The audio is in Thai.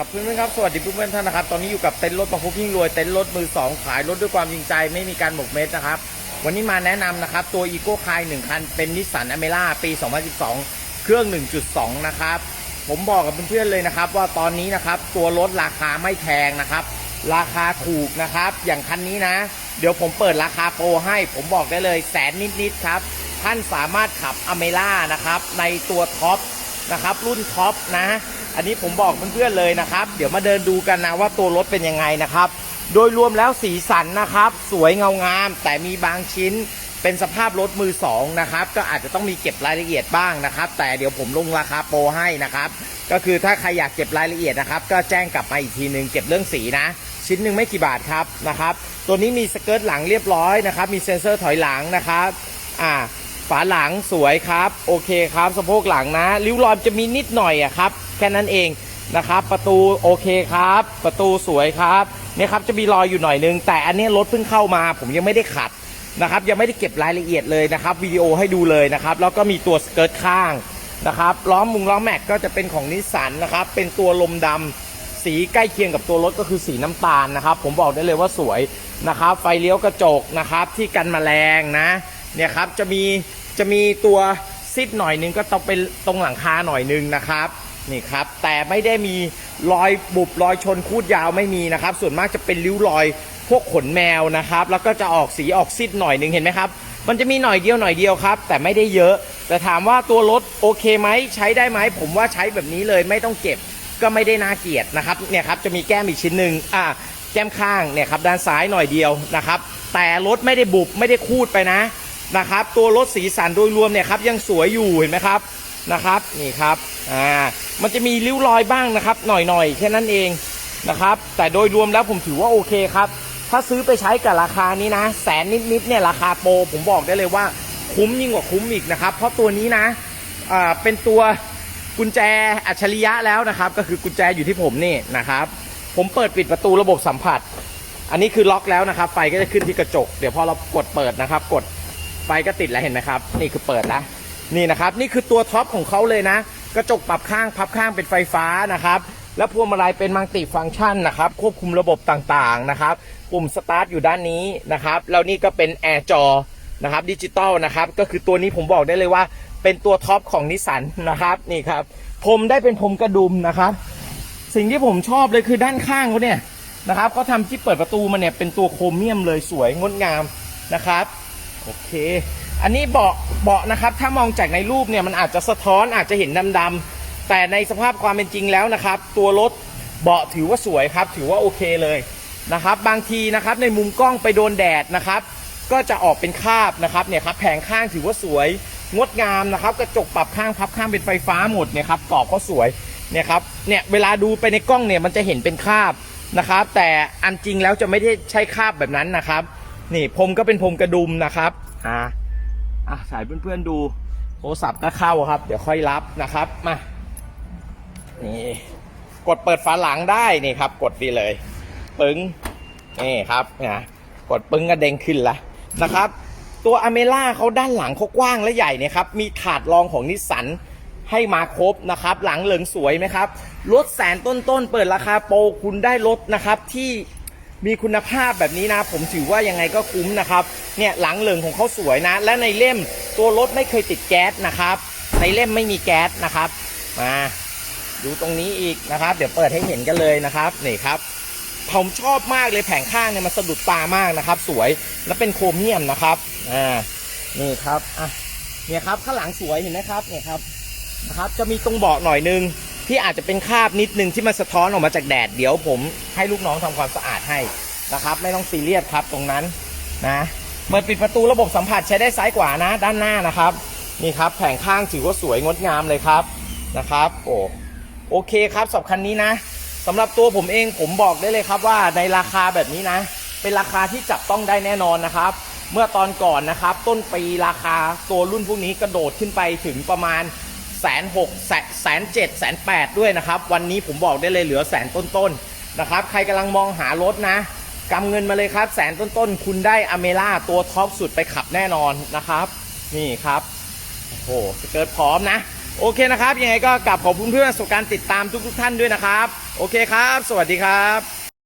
ครับเพื่อนๆครับสวัสดีเพื่อนๆท่านนะครับตอนนี้อยู่กับเต็นท์รถประคุกยิ่งรวยเต็นท์รถมือสองขายรถด้วยความจริงใจไม่มีการหมกเม็ดนะครับวันนี้มาแนะนำนะครับตัวอีโก้คาย1คันเป็นนิสสันอเมร่าปี 2012 เครื่อง 1.2 นะครับผมบอกกับเพื่อนๆเลยนะครับ ว่าตอนนี้นะครับตัวรถราคาไม่แพงนะครับ ราคาถูกนะครับอย่างคันนี้นะ เดี๋ยวผมเปิดราคาโปรให้ ผมบอกได้เลยแสนนิดๆครับท่านสามารถขับอเมร่านะครับในตัวท็อปนะครับรุ่นท็อปนะ อันนี้ผมบอกเพื่อนๆเลยนะครับ เดี๋ยวมาเดินดูกันนะว่าตัวรถเป็นยังไงนะครับ โดยรวมแล้วสีสันนะครับ สวยเงางาม แต่มีบางชิ้นเป็นสภาพรถมือสองนะครับ ก็อาจจะต้องมีเก็บรายละเอียดบ้างนะครับ แต่เดี๋ยวผมลงราคาโปรให้นะครับ ก็คือถ้าใครอยากเก็บรายละเอียดนะครับ ก็แจ้งกลับมาอีกทีหนึ่งเก็บเรื่องสีนะ ชิ้นหนึ่งไม่กี่บาทครับนะครับ ตัวนี้มีสเกิร์ตหลังเรียบร้อยนะครับ มีเซ็นเซอร์ถอยหลังนะครับ อ่า ฝาหลังสวยครับ โอเคครับสะโพกหลังนะริ้วรอยจะมีนิดหน่อยอะครับ แค่นั้นเองนะครับ ประตูโอเคครับ ประตูสวยครับเนี่ยครับจะมีรอยอยู่หน่อยนึง แต่อันนี้รถเพิ่งเข้ามา ผมยังไม่ได้ขัดนะครับยังไม่ได้เก็บรายละเอียดเลยนะครับวิดีโอให้ดูเลยนะครับแล้วก็มีตัวสเกิร์ตข้างนะครับล้อมมุงล้อแม็กก็จะเป็นของนิสสันนะครับเป็นตัวลมดำสีใกล้เคียงกับตัวรถก็คือสีน้ำตาลนะครับ ผมบอกได้เลยว่าสวยนะครับ ไฟเลี้ยวกระจกนะครับ ที่กันแมลงนะเนี่ยครับจะมี จะมีตัวซิดหน่อยนึงก็ต้องเป็นตรงหลังคาหน่อยนึงนะครับนี่ครับ แต่ไม่ได้มีรอยบุบรอยชนคูดยาวไม่มีนะครับ ส่วนมากจะเป็นริ้วรอยพวกขนแมวนะครับ แล้วก็จะออกสีออกซิดหน่อยนึงเห็นไหมครับ มันจะมีหน่อยเดียวหน่อยเดียวครับ แต่ไม่ได้เยอะ แต่ถามว่าตัวรถโอเคไหมใช้ได้ไหมผมว่าใช้แบบนี้เลยไม่ต้องเก็บก็ไม่ได้น่าเกลียดนะครับเนี่ยครับจะมีแก้มอีกชิ้นหนึ่งอ่าแก้มข้างเนี่ยครับด้านซ้ายหน่อยเดียวนะครับ แต่รถไม่ได้บุบไม่ได้คูดไปนะ นะครับ ตัวรถสีสันโดยรวมเนี่ยครับยังสวยอยู่เห็นไหมครับนะครับนี่ครับอ่ามันจะมีริ้วรอยบ้างนะครับ หน่อยๆแค่นั้นเองนะครับ แต่โดยรวมแล้วผมถือว่าโอเคครับ ถ้าซื้อไปใช้กับราคานี้นะแสนนิดๆเนี่ยราคาโปรผมบอกได้เลยว่าคุ้มยิ่งกว่าคุ้มอีกนะครับ เพราะตัวนี้นะอ่าเป็นตัวกุญแจอัจฉริยะแล้วนะครับ ก็คือกุญแจอยู่ที่ผมนี่นะครับ ผมเปิดปิดประตูระบบสัมผัส อันนี้คือล็อกแล้วนะครับ ไฟก็จะขึ้นที่กระจก เดี๋ยวพอเรากดเปิดนะครับ กด ฟก็ติดแล้วเห็นไหมครับ นี่คือเปิดแล้วนี่นะครับนี่คือตัวท็อปของเขาเลยนะ กระจกปรับข้างพับข้างเป็นไฟฟ้านะครับ แล้วพวงมาลัยเป็นมัลติฟังก์ชันนะครับ ควบคุมระบบต่างๆนะครับ ปุ่มสตาร์ทอยู่ด้านนี้นะครับแล้วนี่ก็เป็นแอร์จอนะครับดิจิตอลนะครับก็คือตัวนี้ผมบอกได้เลยว่า เป็นตัวท็อปของนิสสันนะครับนี่ครับผมได้เป็นผมกระดุมนะครับ สิ่งที่ผมชอบเลยคือด้านข้างเขาเนี่ยนะครับเขาทำที่เปิดประตูมาเนี่ยเป็นตัวโครเมียมเลยสวยงดงามนะครับ โอเค อันนี้เบาะเบาะนะครับ ถ้ามองจากในรูปเนี่ยมันอาจจะสะท้อนอาจจะเห็นดำๆแต่ในสภาพความเป็นจริงแล้วนะครับ ตัวรถเบาะถือว่าสวยครับ ถือว่าโอเคเลยนะครับ บางทีนะครับในมุมกล้องไปโดนแดดนะครับ ก็จะออกเป็นคาบนะครับเนี่ยครับแผงข้างถือว่าสวยงดงามนะครับ กระจกปรับข้างพับข้างเป็นไฟฟ้าหมดเนี่ยครับกรอบก็สวยเนี่ยครับเนี่ยเวลาดูไปในกล้องเนี่ยมันจะเห็นเป็นคาบนะครับ แต่อันจริงแล้วจะไม่ได้ใช้คาบแบบนั้นนะครับ นี่พรมก็เป็นพรมกระดุมนะครับอ่าอะสายเพื่อนๆดูโทรศัพท์ก็เข้าครับ เดี๋ยวค่อยรับนะครับมานี่กดเปิดฝาหลังได้นี่ครับ กดดีเลย ปึ้งนี่ครับนะกดปึ้งก็เด้งขึ้นละนะครับ ตัวอเมล่าเขาด้านหลังเขากว้างและใหญ่เนี่ยครับมีถาดรองของนิสสันให้มาครบนะครับ หลังเหลืองสวยไหมครับรถแสนต้นๆเปิดราคาโปรคุณได้รถนะครับที่ มีคุณภาพแบบนี้นะ ผมถือว่ายังไงก็คุ้มนะครับ เนี่ยหลังเหลืองของเขาสวยนะ และในเล่มตัวรถไม่เคยติดแก๊สนะครับ ในเล่มไม่มีแก๊สนะครับ มาดูตรงนี้อีกนะครับ เดี๋ยวเปิดให้เห็นกันเลยนะครับนี่ครับผมชอบมากเลยแผงข้างเนี่ยมันสะดุดตามากนะครับ สวยและเป็นโครเมียมนะครับอ่านี่ครับอะเนี่ยครับข้างหลังสวยเห็นไหมครับเนี่ยครับนะครับ จะมีตรงเบาะหน่อยนึง ที่อาจจะเป็นคราบนิดนึงที่มันสะท้อนออกมาจากแดดเดี๋ยวผมให้ลูกน้องทำความสะอาดให้นะครับ ไม่ต้องซีเรียสครับตรงนั้นนะเปิดปิดประตูระบบสัมผัสใช้ได้ซ้ายกว่านะ ด้านหน้านะครับนี่ครับแผงข้างถือว่าสวยงดงามเลยครับนะครับโอ้โอเคครับสำหรับคันนี้นะสำหรับตัวผมเองผมบอกได้เลยครับว่าในราคาแบบนี้นะ เป็นราคาที่จับต้องได้แน่นอนนะครับ เมื่อตอนก่อนนะครับ ต้นปีราคาตัวรุ่นพวกนี้กระโดดขึ้นไปถึงประมาณ แสนหกแสนเจ็ดแสนแปดด้วยนะครับ วันนี้ผมบอกได้เลยเหลือแสนต้นๆนนะครับ ใครกำลังมองหารถนะกำเงินมาเลยครับ แสนต้นๆ คุณได้อเมร่าตัวท็อปสุดไปขับแน่นอนนะครับ นี่ครับโอ้โหสเกิร์ตพร้อมนะ โอเคนะครับ ยังไงก็กลับขอบคุณเพื่อนๆสู่การติดตามทุกๆท่านด้วยนะครับ โอเคครับ สวัสดีครับ